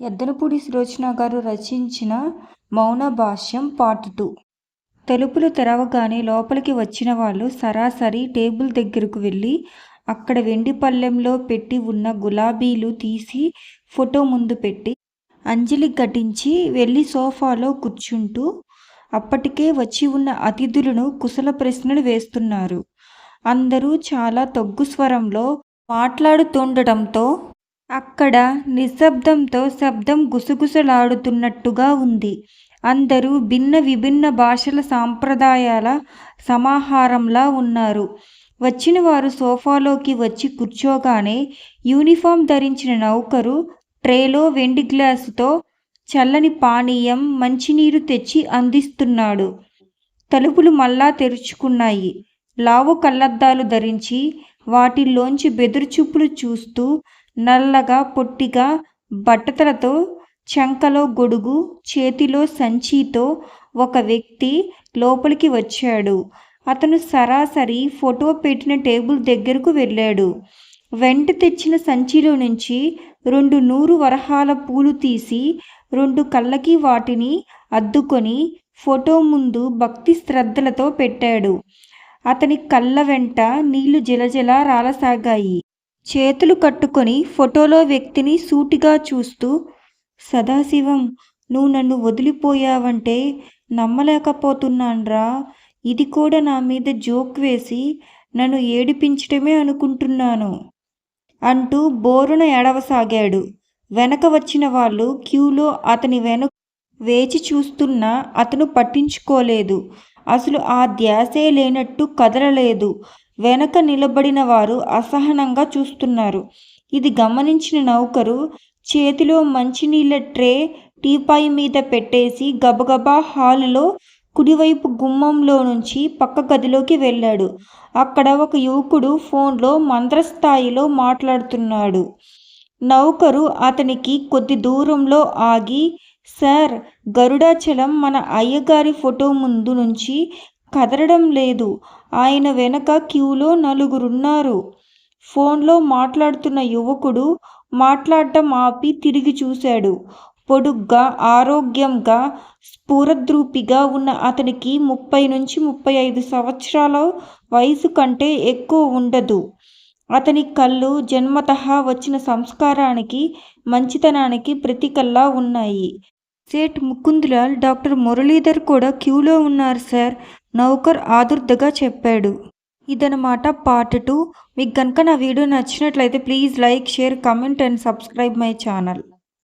ఎద్దనపూడి సులోచన గారు రచించిన మౌన భాష్యం పార్ట్ టూ. తలుపులు తెరవగానే లోపలికి వచ్చిన వాళ్ళు సరాసరి టేబుల్ దగ్గరకు వెళ్ళి అక్కడ వెండి పళ్ళెంలో పెట్టి ఉన్న గులాబీలు తీసి ఫోటో ముందు పెట్టి అంజలి ఘటించి వెళ్ళి సోఫాలో కూర్చుంటూ అప్పటికే వచ్చి ఉన్న అతిథులను కుశల ప్రశ్నలు వేస్తున్నారు. అందరూ చాలా తగ్గు స్వరంలో మాట్లాడుతుండటంతో అక్కడ నిశ్శబ్దంతో శబ్దం గుసగుసలాడుతున్నట్టుగా ఉంది. అందరూ భిన్న విభిన్న భాషల సాంప్రదాయాల సమాహారంలా ఉన్నారు. వచ్చిన వారు సోఫాలోకి వచ్చి కూర్చోగానే యూనిఫామ్ ధరించిన నౌకరు ట్రేలో వెండి గ్లాసుతో చల్లని పానీయం మంచినీరు తెచ్చి అందిస్తున్నాడు. తలుపులు మళ్ళా తెరుచుకున్నాయి. లావు కళ్ళద్దాలు ధరించి వాటిల్లోంచి బెదురుచూపులు చూస్తూ నల్లగా పొట్టిగా బట్టతలతో చంకలో గొడుగు చేతిలో సంచితో ఒక వ్యక్తి లోపలికి వచ్చాడు. అతను సరాసరి ఫోటో పెట్టిన టేబుల్ దగ్గరకు వెళ్ళాడు. వెంట తెచ్చిన సంచిలో నుంచి రెండు నూరు వరహాల పూలు తీసి రెండు కళ్ళకి వాటిని అద్దుకొని ఫోటో ముందు భక్తి శ్రద్ధలతో పెట్టాడు. అతని కళ్ళ వెంట నీళ్ళు జలజల రాలసాగాయి. చేతులు కట్టుకొని ఫోటోలో వ్యక్తిని సూటిగా చూస్తూ సదాశివం నువ్వు నన్ను వదిలిపోయావంటే నమ్మలేకపోతున్నాన్రా. ఇది కూడా నా మీద జోక్ వేసి నన్ను ఏడిపించటమే అనుకుంటున్నాను అంటూ బోరున ఎడవసాగాడు వెనక వచ్చిన వాళ్ళు క్యూలో అతని వెనుక వేచి చూస్తున్నా అతను పట్టించుకోలేదు. అసలు ఆ ధ్యాసే లేనట్టు కదలలేదు. వెనక నిలబడిన వారు అసహనంగా చూస్తున్నారు. ఇది గమనించిన నౌకరు చేతిలో మంచినీళ్ళ ట్రే టీపాయి మీద పెట్టేసి గబగబా హాలులో కుడివైపు గుమ్మంలో నుంచి పక్క గదిలోకి వెళ్ళాడు. అక్కడ ఒక యువకుడు ఫోన్లో మంత్రస్థాయిలో మాట్లాడుతున్నాడు. నౌకరు అతనికి కొద్ది దూరంలో ఆగి సార్ గరుడాచలం మన అయ్యగారి ఫోటో ముందు నుంచి కదలడం లేదు. ఆయన వెనక క్యూలో నలుగురున్నారు. ఫోన్లో మాట్లాడుతున్న యువకుడు మాట్లాడటం ఆపి తిరిగి చూశాడు. పొడుగ్గా ఆరోగ్యంగా స్ఫూరద్రూపిగా ఉన్న అతనికి ముప్పై నుంచి ముప్పై ఐదు సంవత్సరాల వయసు కంటే ఎక్కువ ఉండదు. అతని కళ్ళు జన్మత వచ్చిన సంస్కారానికి మంచితనానికి ప్రతీకల్లా ఉన్నాయి. సేట్ ముకుందులాల్ డాక్టర్ మురళీధర్ కూడా క్యూలో ఉన్నారు సార్. నౌకర్ ఆదుర్దగా చెప్పాడు. ఇదనమాట పార్ట్ టూ. మీకు కనుక నా వీడియో నచ్చినట్లయితే please like share comment and subscribe my channel.